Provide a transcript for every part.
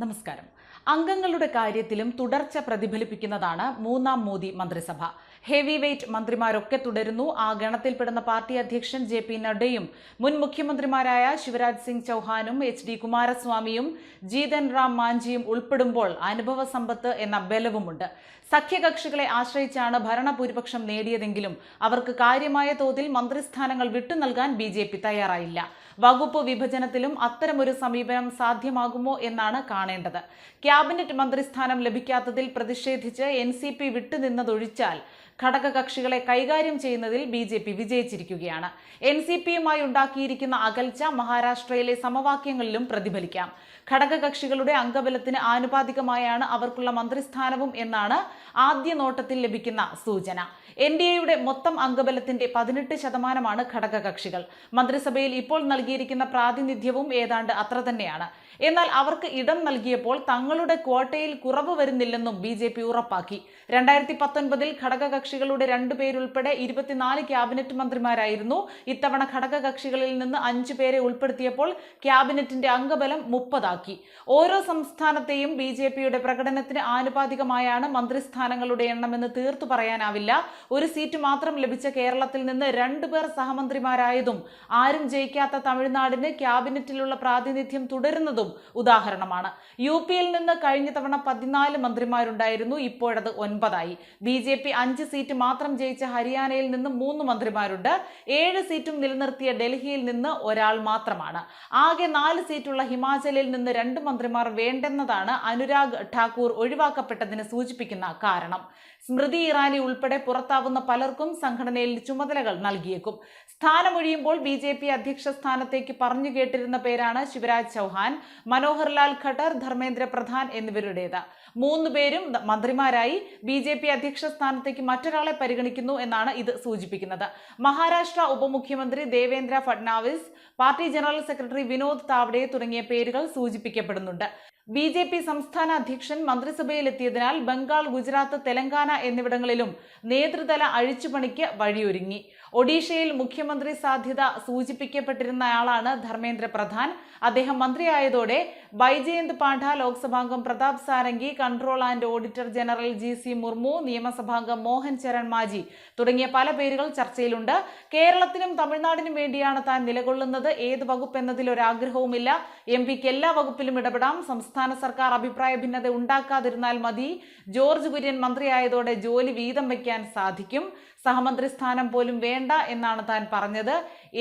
നമസ്കാരം. അംഗങ്ങളുടെ കാര്യത്തിലും തുടർച്ച പ്രതിഫലിപ്പിക്കുന്നതാണ് മൂന്നാം മോദി മന്ത്രിസഭ. ഹെവി വെയ്റ്റ് മന്ത്രിമാരൊക്കെ തുടരുന്നു. ആ ഗണത്തിൽപ്പെടുന്ന പാർട്ടി അധ്യക്ഷൻ ജെ പി നഡ്ഡയും മുൻ മുഖ്യമന്ത്രിമാരായ ശിവരാജ് സിംഗ് ചൌഹാനും എച്ച് ഡി കുമാരസ്വാമിയും ജീതൻ റാം മാഞ്ചിയും ഉൾപ്പെടുമ്പോൾ അനുഭവ സമ്പത്ത് എന്ന ബലവുമുണ്ട്. സഖ്യകക്ഷികളെ ആശ്രയിച്ചാണ് ഭരണഭൂരിപക്ഷം നേടിയതെങ്കിലും അവർക്ക് കാര്യമായ തോതിൽ മന്ത്രിസ്ഥാനങ്ങൾ വിട്ടു നൽകാൻ ബി തയ്യാറായില്ല. വകുപ്പ് വിഭജനത്തിലും അത്തരമൊരു സമീപനം സാധ്യമാകുമോ എന്നാണ് കാണേണ്ടത്. ക്യാബിനറ്റ് മന്ത്രിസ്ഥാനം ലഭിക്കാത്തതിൽ പ്രതിഷേധിച്ച് എൻ സി പി വിട്ടുനിന്നതൊഴിച്ചാൽ ഘടകകക്ഷികളെ കൈകാര്യം ചെയ്യുന്നതിൽ ബി ജെ പി വിജയിച്ചിരിക്കുകയാണ്. എൻ സി പിയുമായി ഉണ്ടാക്കിയിരിക്കുന്ന അകൽച്ച മഹാരാഷ്ട്രയിലെ സമവാക്യങ്ങളിലും പ്രതിഫലിക്കാം. ഘടകകക്ഷികളുടെ അംഗബലത്തിന് ആനുപാതികമായാണ് അവർക്കുള്ള മന്ത്രിസ്ഥാനവും എന്നാണ് ആദ്യ നോട്ടത്തിൽ ലഭിക്കുന്ന സൂചന. എൻ ഡി എയുടെ മൊത്തം അംഗബലത്തിന്റെ പതിനെട്ട് ശതമാനമാണ് ഘടകകക്ഷികൾ. മന്ത്രിസഭയിൽ ഇപ്പോൾ നൽകിയിരിക്കുന്ന പ്രാതിനിധ്യവും ഏതാണ്ട് അത്ര തന്നെയാണ്. എന്നാൽ അവർക്ക് ഇടം നൽകിയപ്പോൾ തങ്ങളുടെ ക്വാട്ടയിൽ കുറവ് വരുന്നില്ലെന്നും ബി ജെ പി ഉറപ്പാക്കി. രണ്ടായിരത്തി പത്തൊൻപതിൽ ഘടകകക്ഷികളുടെ രണ്ടുപേരുൾപ്പെടെ ഇരുപത്തിനാല് ക്യാബിനറ്റ് മന്ത്രിമാരായിരുന്നു. ഇത്തവണ ഘടകകക്ഷികളിൽ നിന്ന് അഞ്ചു പേരെ ഉൾപ്പെടുത്തിയപ്പോൾ ക്യാബിനറ്റിന്റെ അംഗബലം മുപ്പതാക്കി. ഓരോ സംസ്ഥാനത്തെയും ബി ജെ പിയുടെ പ്രകടനത്തിന് ആനുപാതികമായാണ് മന്ത്രിസ്ഥാനങ്ങളുടെ എണ്ണമെന്ന് തീർത്തു പറയാനാവില്ല. ഒരു സീറ്റ് മാത്രം ലഭിച്ച കേരളത്തിൽ നിന്ന് രണ്ടുപേർ സഹമന്ത്രിമാരായതും ആരും ജയിക്കാത്ത തമിഴ്നാടിന് ക്യാബിനറ്റിലുള്ള പ്രാതിനിധ്യം തുടരുന്നതും ഉദാഹരണമാണ്. യു പിയിൽ നിന്ന് കഴിഞ്ഞ തവണ പതിനാല് മന്ത്രിമാരുണ്ടായിരുന്നു ഇപ്പോഴത് ഒൻപതായി. ബി ജെ പി അഞ്ച് സീറ്റ് മാത്രം ജയിച്ച ഹരിയാനയിൽ നിന്ന് മൂന്ന് മന്ത്രിമാരുണ്ട്. ഏഴ് സീറ്റും നിലനിർത്തിയ ഡൽഹിയിൽ നിന്ന് ഒരാൾ മാത്രമാണ്. ആകെ നാല് സീറ്റുള്ള ഹിമാചലിൽ നിന്ന് രണ്ട് മന്ത്രിമാർ വേണ്ടെന്നതാണ് അനുരാഗ് ഠാക്കൂർ ഒഴിവാക്കപ്പെട്ടതിന് സൂചിപ്പിക്കുന്ന കാരണം. സ്മൃതി ഇറാനി ഉൾപ്പെടെ പുറത്താവുന്ന പലർക്കും സംഘടനയിൽ ചുമതലകൾ നൽകിയേക്കും. സ്ഥാനമൊഴിയുമ്പോൾ ബി ജെ പി അധ്യക്ഷ സ്ഥാനത്തേക്ക് പറഞ്ഞു കേട്ടിരുന്ന പേരാണ് ശിവരാജ് ചൗഹാൻ മനോഹർലാൽ ഖട്ടർ ധർമ്മേന്ദ്ര പ്രധാൻ എന്നിവരുടേത്. മൂന്ന് പേരും മന്ത്രിമാരായി ബി ജെ പി അധ്യക്ഷ സ്ഥാനത്തേക്ക് മറ്റൊരാളെ പരിഗണിക്കുന്നു എന്നാണ് ഇത് സൂചിപ്പിക്കുന്നത്. മഹാരാഷ്ട്ര ഉപമുഖ്യമന്ത്രി Devendra Fadnavis party general secretary Vinod Tawde തുടങ്ങിയ പേരുകൾ സൂചിപ്പിക്കപ്പെടുന്നുണ്ട്. ബി ജെ പി സംസ്ഥാന അധ്യക്ഷൻ മന്ത്രിസഭയിലെത്തിയതിനാൽ ബംഗാൾ ഗുജറാത്ത് തെലങ്കാന എന്നിവിടങ്ങളിലും നേതൃതല അഴിച്ചുപണിക്ക് വഴിയൊരുങ്ങി. ഒഡീഷയിൽ മുഖ്യമന്ത്രി സാധ്യത സൂചിപ്പിക്കപ്പെട്ടിരുന്നയാളാണ് ധർമ്മേന്ദ്ര പ്രധാൻ. അദ്ദേഹം മന്ത്രിയായതോടെ Baijayant Panda ലോക്സഭാംഗം Pratap Sarangi control and auditor general G C Murmu നിയമസഭാംഗം Mohan Charan Majhi തുടങ്ങിയ പല പേരുകൾ ചർച്ചയിലുണ്ട്. കേരളത്തിനും തമിഴ്നാടിനും വേണ്ടിയാണ് താൻ നിലകൊള്ളുന്നത്. ഏത് വകുപ്പ് എന്നതിൽ ഒരാഗ്രഹവുമില്ല. എം പിക്ക് എല്ലാ വകുപ്പിലും ഇടപെടാം. സംസ്ഥാന സർക്കാർ അഭിപ്രായ ഭിന്നത ഉണ്ടാക്കാതിരുന്നാൽ മതി. ജോർജ് കുര്യൻ മന്ത്രിയായതോടെ ജോലി വീതം വയ്ക്കാൻ സാധിക്കും. സഹമന്ത്രി സ്ഥാനം പോലും വേണ്ട എന്നാണ് താൻ പറഞ്ഞത്.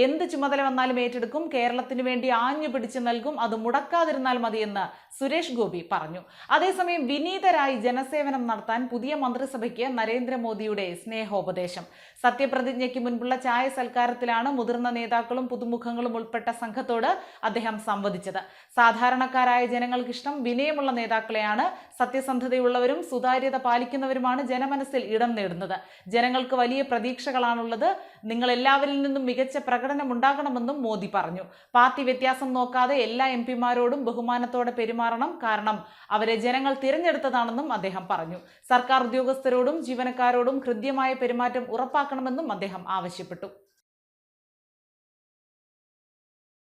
എന്ത് ചുമതല വന്നാലും ഏറ്റെടുക്കും. കേരളത്തിന് വേണ്ടി ആഞ്ഞു പിടിച്ചു നൽകും. അത് മുടക്കാതിരുന്നാൽ മതിയെന്ന് സുരേഷ് ഗോപി പറഞ്ഞു. അതേസമയം വിനീതരായി ജനസേവനം നടത്താൻ പുതിയ മന്ത്രിസഭയ്ക്ക് നരേന്ദ്രമോദിയുടെ സ്നേഹോപദേശം. സത്യപ്രതിജ്ഞയ്ക്ക് മുൻപുള്ള ചായ സൽക്കാരത്തിലാണ് മുതിർന്ന നേതാക്കളും പുതുമുഖങ്ങളും ഉൾപ്പെട്ട സംഘത്തോട് അദ്ദേഹം സംവദിച്ചത്. സാധാരണക്കാരായ ജനങ്ങൾക്കിഷ്ടം വിനയമുള്ള നേതാക്കളെയാണ്. സത്യസന്ധതയുള്ളവരും സുതാര്യത പാലിക്കുന്നവരുമാണ് ജനമനസ്സിൽ ഇടം നേടുന്നത്. ജനങ്ങൾക്ക് വലിയ പ്രതീക്ഷകളാണുള്ളത്. നിങ്ങൾ എല്ലാവരിൽ നിന്നും മികച്ച പ്രകടനം ഉണ്ടാകണമെന്നും മോദി പറഞ്ഞു. പാർട്ടി വ്യത്യാസം നോക്കാതെ എല്ലാ എം പിമാരോടും ബഹുമാനത്തോടെ പെരുമാറണം കാരണം അവരെ ജനങ്ങൾ തിരഞ്ഞെടുത്തതാണെന്നും അദ്ദേഹം പറഞ്ഞു. സർക്കാർ ഉദ്യോഗസ്ഥരോടും ജീവനക്കാരോടും ഹൃദ്യമായ പെരുമാറ്റം ഉറപ്പാക്കണമെന്നും അദ്ദേഹം ആവശ്യപ്പെട്ടു.